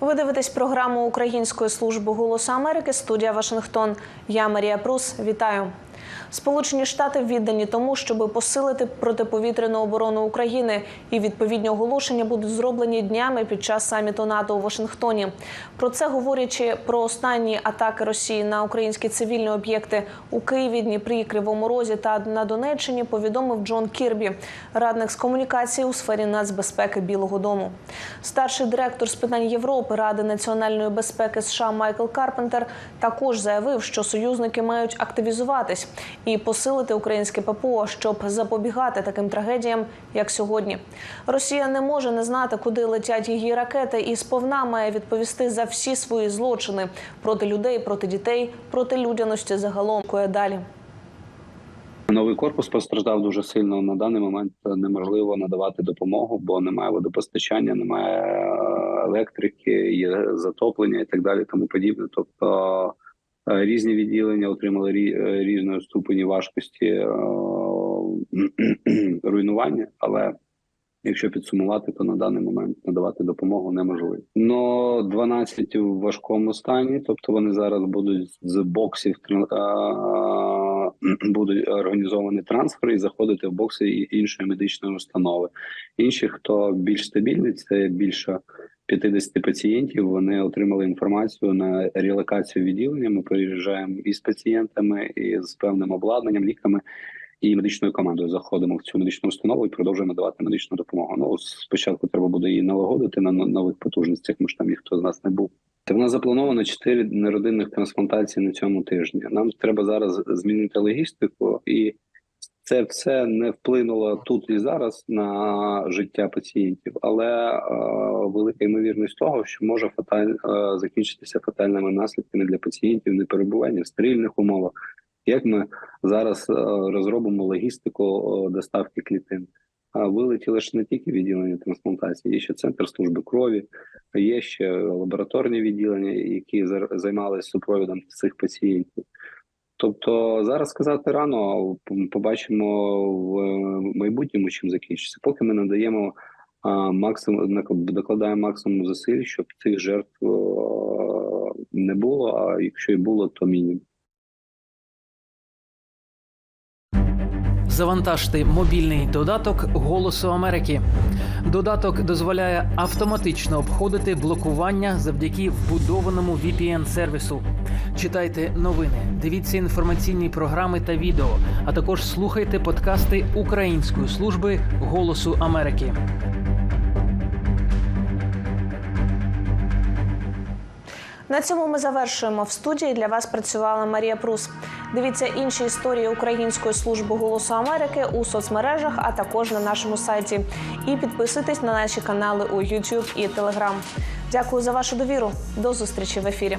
Ви дивитесь програму Української служби голосу Америки. Студія Вашингтон. Я Марія Прус. Вітаю. Сполучені Штати віддані тому, щоб посилити протиповітряну оборону України, і відповідні оголошення будуть зроблені днями під час саміту НАТО у Вашингтоні. Про це говорячи про останні атаки Росії на українські цивільні об'єкти у Києві, Дніпрі, Кривому Розі та на Донеччині, повідомив Джон Кірбі, радник з комунікації у сфері нацбезпеки Білого Дому. Старший директор з питань Європи Ради національної безпеки США Майкл Карпентер також заявив, що союзники мають активізуватись і посилити українське ППО, щоб запобігати таким трагедіям, як сьогодні. Росія не може не знати, куди летять її ракети, і сповна має відповісти за всі свої злочини проти людей, проти дітей, проти людяності загалом. Кує далі. Новий корпус постраждав дуже сильно. На даний момент неможливо надавати допомогу, бо немає водопостачання, немає е, електрики, є затоплення і так далі, тому подібне. Тобто різні відділення отримали е, різної ступені важкості е, руйнування, але якщо підсумувати, то на даний момент надавати допомогу неможливо. Но 12 в важкому стані, тобто вони зараз будуть з боксів а, будуть організовані трансфери і заходити в бокси іншої медичної установи. Інші, хто більш стабільний, це більше 50 пацієнтів. Вони отримали інформацію на релокацію відділення. Ми приїжджаємо і з пацієнтами, і з певним обладнанням, ліками і медичною командою заходимо в цю медичну установу і продовжуємо давати медичну допомогу. Ну спочатку треба буде її налагодити на нових потужностях. Ми ж там ніхто з нас не був. Та в нас заплановано чотири неродинних трансплантації на цьому тижні. Нам треба зараз змінити логістику, і це все не вплинуло тут і зараз на життя пацієнтів, але е, велика ймовірність того, що може фаталь е, закінчитися фатальними наслідками для пацієнтів неперебування в стерильних умовах. Як ми зараз е, розробимо логістику е, доставки клітин? А вилетіли ж не тільки відділення трансплантації, є ще центр служби крові, є ще лабораторні відділення, які займалися супровідом цих пацієнтів. Тобто зараз сказати рано, побачимо в майбутньому, чим закінчиться. Поки ми надаємо максимум, докладаємо максимум зусиль, щоб цих жертв е, не було. А якщо і було, то мінімум. Завантажте мобільний додаток Голосу Америки. Додаток дозволяє автоматично обходити блокування завдяки вбудованому VPN-сервісу. Читайте новини, дивіться інформаційні програми та відео, а також слухайте подкасти Української служби Голосу Америки. На цьому ми завершуємо. В студії для вас працювала Марія Прус. Дивіться інші історії Української служби голосу Америки у соцмережах, а також на нашому сайті. І підписуйтесь на наші канали у YouTube і Telegram. Дякую за вашу довіру. До зустрічі в ефірі.